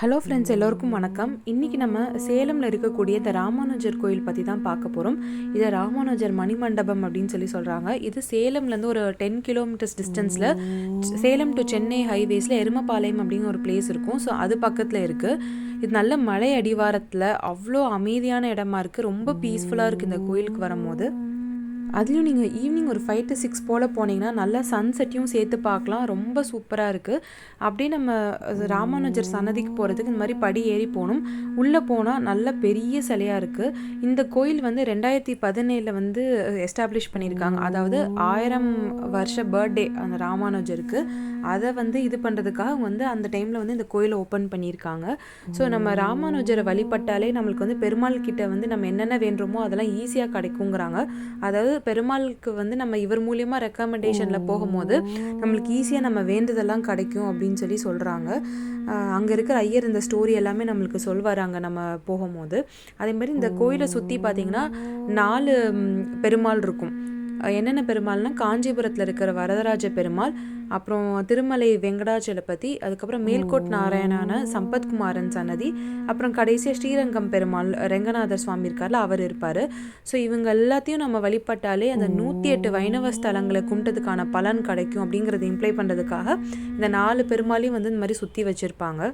Hello friends எல்லோருக்கும் வணக்கம். இன்றைக்கி நம்ம சேலமில் இருக்கக்கூடிய இந்த ராமானுஜர் கோயில் பற்றி தான் பார்க்க போகிறோம் இதை ராமானுஜர் மணிமண்டபம் அப்படின்னு சொல்லி சொல்கிறாங்க இது சேலம்லேருந்து ஒரு டென் கிலோமீட்டர்ஸ் டிஸ்டன்ஸில் சேலம் டு சென்னை ஹைவேஸில் எருமபாளையம் அப்படிங்கிற ஒரு பிளேஸ் இருக்கும். ஸோ அது பக்கத்தில் இருக்குது இது நல்ல மலை அடிவாரத்தில் அவ்வளோ அமைதியான இடமா இருக்குது ரொம்ப பீஸ்ஃபுல்லாக இருக்குது இந்த கோயிலுக்கு வரும்போது. அதுலேயும் நீங்கள் ஈவினிங் ஒரு ஃபைவ் டு சிக்ஸ் போல் போனீங்கன்னா நல்லா சன்செட்டையும் சேர்த்து பார்க்கலாம். ரொம்ப சூப்பராக இருக்குது அப்படியே நம்ம ராமானுஜர் சன்னதிக்கு போகிறதுக்கு இந்த மாதிரி படி ஏறி போகணும். உள்ளே போனால் நல்ல பெரிய சிலையாக இருக்குது இந்த கோயில் வந்து ரெண்டாயிரத்தி பதினேழில் வந்து எஸ்டாப்ளிஷ் பண்ணியிருக்காங்க. அதாவது ஆயிரம் வருஷ பர்த்டே அந்த ராமானுஜருக்கு. அதை வந்து இது பண்ணுறதுக்காக வந்து அந்த டைமில் வந்து இந்த கோயிலை ஓப்பன் பண்ணியிருக்காங்க. ஸோ நம்ம ராமானுஜரை வழிபட்டாலே நம்மளுக்கு வந்து பெருமாள் கிட்ட வந்து நம்ம என்னென்ன வேண்டுமோ அதெல்லாம் ஈஸியாக கிடைக்குங்கிறாங்க. அதாவது பெருமாளுக்கு வந்து நம்ம இவர் மூலியமாக ரெக்கமெண்டேஷனில் போகும்போது நம்மளுக்கு ஈஸியாக நம்ம வேண்டுதெல்லாம் கிடைக்கும் அப்படின்னு சொல்லி சொல்கிறாங்க அங்கே இருக்கிற ஐயர் இந்த ஸ்டோரி எல்லாமே நம்மளுக்கு சொல்வார் அங்கே நம்ம போகும்போது. அதே மாதிரி இந்த கோயிலை சுற்றி பார்த்தீங்கன்னா நாலு பெருமாள் இருக்கும். என்னென்ன பெருமாள்னா காஞ்சிபுரத்தில் இருக்கிற வரதராஜ பெருமாள் அப்புறம் திருமலை வெங்கடாச்சலபதி அதுக்கப்புறம் மேல்கோட் நாராயணான சம்பத்குமாரன் சன்னதி அப்புறம் கடைசியாக ஸ்ரீரங்கம் பெருமாள் ரெங்கநாதர் சுவாமி இருக்கார்ல அவர் இருப்பார். ஸோ இவங்க எல்லாத்தையும் நம்ம வழிபட்டாலே அந்த நூற்றி எட்டு வைணவ ஸ்தலங்களை கும்பிட்டதுக்கான பலன் கிடைக்கும் அப்படிங்கிறத இம்ப்ளை பண்ணுறதுக்காக இந்த நாலு பெருமாளையும் வந்து இந்த மாதிரி சுற்றி வச்சுருப்பாங்க.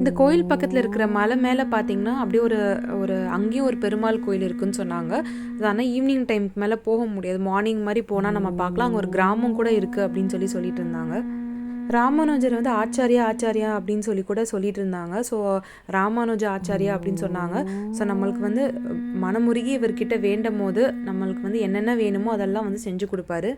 இந்த கோயில் பக்கத்தில் இருக்கிற மலை மேலே பார்த்தீங்கன்னா அப்படியே ஒரு ஒரு அங்கேயும் ஒரு பெருமாள் கோயில் இருக்குன்னு சொன்னாங்க. அது ஆனால் ஈவினிங் டைம்க்கு மேலே போக முடியாது. மார்னிங் மாதிரி போனால் நம்ம பார்க்கலாம். அங்கே ஒரு கிராமம் கூட இருக்குது அப்படின்னு சொல்லி சொல்லிட்டு இருந்தாங்க. ராமானுஜர் வந்து ஆச்சாரியா ஆச்சாரியா அப்படின்னு சொல்லி கூட சொல்லிட்டு இருந்தாங்க. ஸோ ராமானுஜ ஆச்சாரியா அப்படின்னு சொன்னாங்க. ஸோ நம்மளுக்கு வந்து மனமுருகி இவர்கிட்ட வேண்டும் போது நம்மளுக்கு வந்து என்னென்ன வேணுமோ அதெல்லாம் வந்து செஞ்சு கொடுப்பாரு.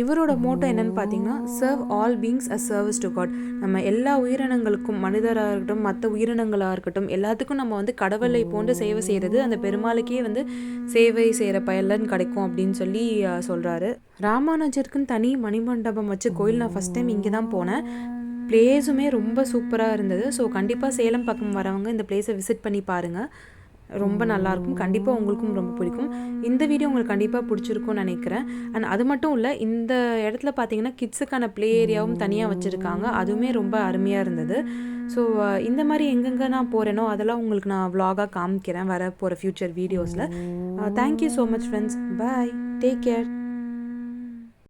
இவரோட மோட்டோ என்னன்னு பார்த்தீங்கன்னா serve all beings a service to god நம்ம எல்லா உயிரினங்களுக்கும் மனிதராக இருக்கட்டும் மற்ற உயிரினங்களாக இருக்கட்டும் எல்லாத்துக்கும் நம்ம வந்து கடவுளை போன்று சேவை செய்கிறது அந்த பெருமாளுக்கே வந்து சேவை செய்கிற பயலன் கிடைக்கும் அப்படின்னு சொல்லி சொல்கிறாரு ராமானுஜருக்குன்னு தனி மணிமண்டபம் வச்சு கோயில் நான் ஃபஸ்ட் டைம் இங்கே தான் போனேன் பிளேஸுமே ரொம்ப சூப்பராக இருந்தது. ஸோ கண்டிப்பாக சேலம் பக்கம் வரவங்க இந்த பிளேஸை விசிட் பண்ணி பாருங்கள் ரொம்ப நல்லாயிருக்கும் கண்டிப்பாக உங்களுக்கும் ரொம்ப பிடிக்கும். இந்த வீடியோ உங்களுக்கு கண்டிப்பாக பிடிச்சிருக்கும்னு நினைக்கிறேன். அண்ட் அது மட்டும் இல்லை இந்த இடத்துல பார்த்தீங்கன்னா கிட்ஸுக்கான ப்ளே ஏரியாவும் தனியாக வச்சுருக்காங்க. அதுவுமே ரொம்ப அருமையாக இருந்தது. ஸோ இந்த மாதிரி எங்கெங்கே நான் போகிறேனோ அதெல்லாம் உங்களுக்கு நான் விலாகாக காமிக்கிறேன் வர போகிற ஃப்யூச்சர் வீடியோஸில் thank you so much friends bye take care